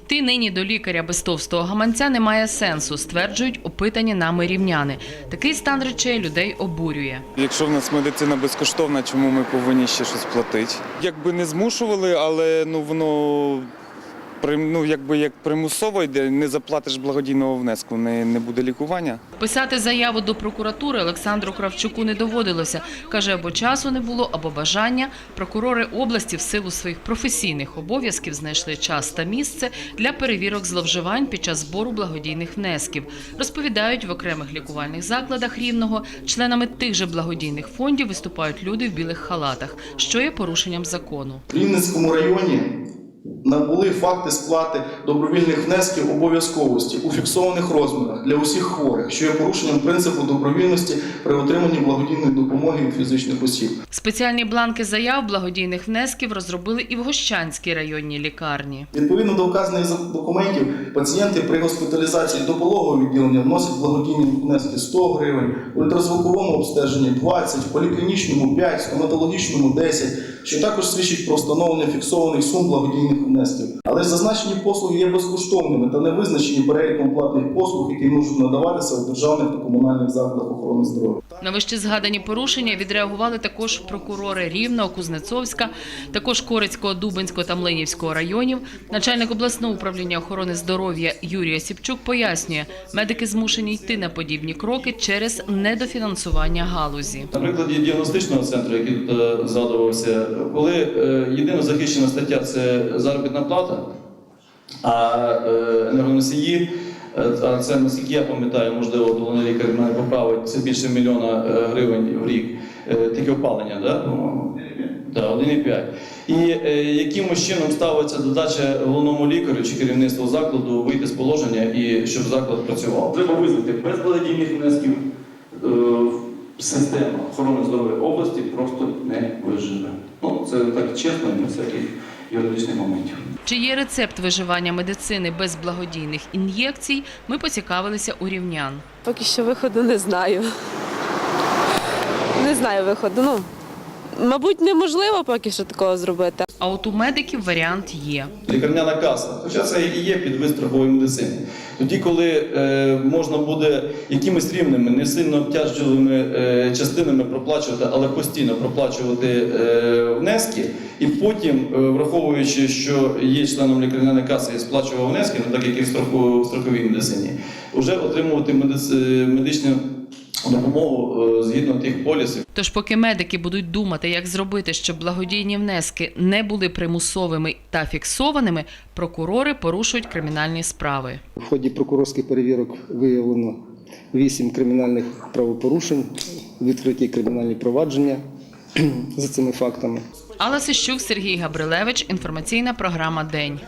Йти нині до лікаря без товстого гаманця немає сенсу, стверджують опитані нами рівняни. Такий стан речей людей обурює. Якщо в нас медицина безкоштовна, чому ми повинні ще щось платити? Якби не змушували, але ну воно ну, якби як примусово йде, не заплатиш благодійного внеску, не, не буде лікування. Писати заяву до прокуратури Олександру Кравчуку не доводилося. Каже, або часу не було, або бажання. Прокурори області в силу своїх професійних обов'язків знайшли час та місце для перевірок зловживань під час збору благодійних внесків. Розповідають, в окремих лікувальних закладах рівного членами тих же благодійних фондів виступають люди в білих халатах, що є порушенням закону. В Рівненському районі набули факти сплати добровільних внесків обов'язковості у фіксованих розмірах для усіх хворих, що є порушенням принципу добровільності при отриманні благодійної допомоги від фізичних осіб. Спеціальні бланки заяв благодійних внесків розробили і в Гощанській районній лікарні. Відповідно до вказаних за- документів, пацієнти при госпіталізації до пологового відділення вносять благодійні внески 100 гривень, у ультразвуковому обстеженні 20, в поліклінічному 5, в стоматологічному 10, що також свідчить про встановлення фіксованих сум благодійних внесків. Але ж зазначені послуги є безкоштовними та не визначені переліком платних послуг, які можуть надаватися у державних та комунальних закладах охорони здоров'я. На вище згадані порушення відреагували також прокурори Рівного, Кузнецовська, також Корицького, Дубинського та Млинівського районів. Начальник обласного управління охорони здоров'я Юрія Сіпчук пояснює, медики змушені йти на подібні кроки через недофінансування галузі. На прикладі діагностичного центру, який тут е, згадувався, коли е, єдина захищена стаття це заробітна плата, а е, енергоносії, е, а це наскільки я пам'ятаю, можливо, головний лікар мене поправить, це більше мільйона е, гривень в рік, е, тільки опалення, да? Так, 1,5. І якимось чином ставиться задача головному лікарю чи керівництву закладу вийти з положення і щоб заклад працював. Треба визнати без благодійних внесків система охорони здоров'я області просто не виживе. Ну, це так чесно, не всяких юридичних моментів. Чи є рецепт виживання медицини без благодійних ін'єкцій? Ми поцікавилися у рівнян. Поки що виходу не знаю. Не знаю виходу. Ну, мабуть, неможливо поки що такого зробити. А от у медиків варіант є. Лікарняна каса, хоча це і є підвид страхової медицини. Тоді, коли е, можна буде якимись рівними, не сильно обтяжливими е, частинами проплачувати, але постійно проплачувати е, внески, і потім, е, враховуючи, що є членом лікарняної каси і сплачував внески, ну так як і в страху- в страховій медицині, вже отримувати медиц- медичну допомогу е, згідно тих полісів. Тож, поки медики будуть думати, як зробити, щоб благодійні внески не були примусовими та фіксованими, прокурори порушують кримінальні справи. В ході прокурорських перевірок виявлено вісім кримінальних правопорушень, відкриті кримінальні провадження за цими фактами. Алла Сищук, Сергій Габрилевич. Інформаційна програма День.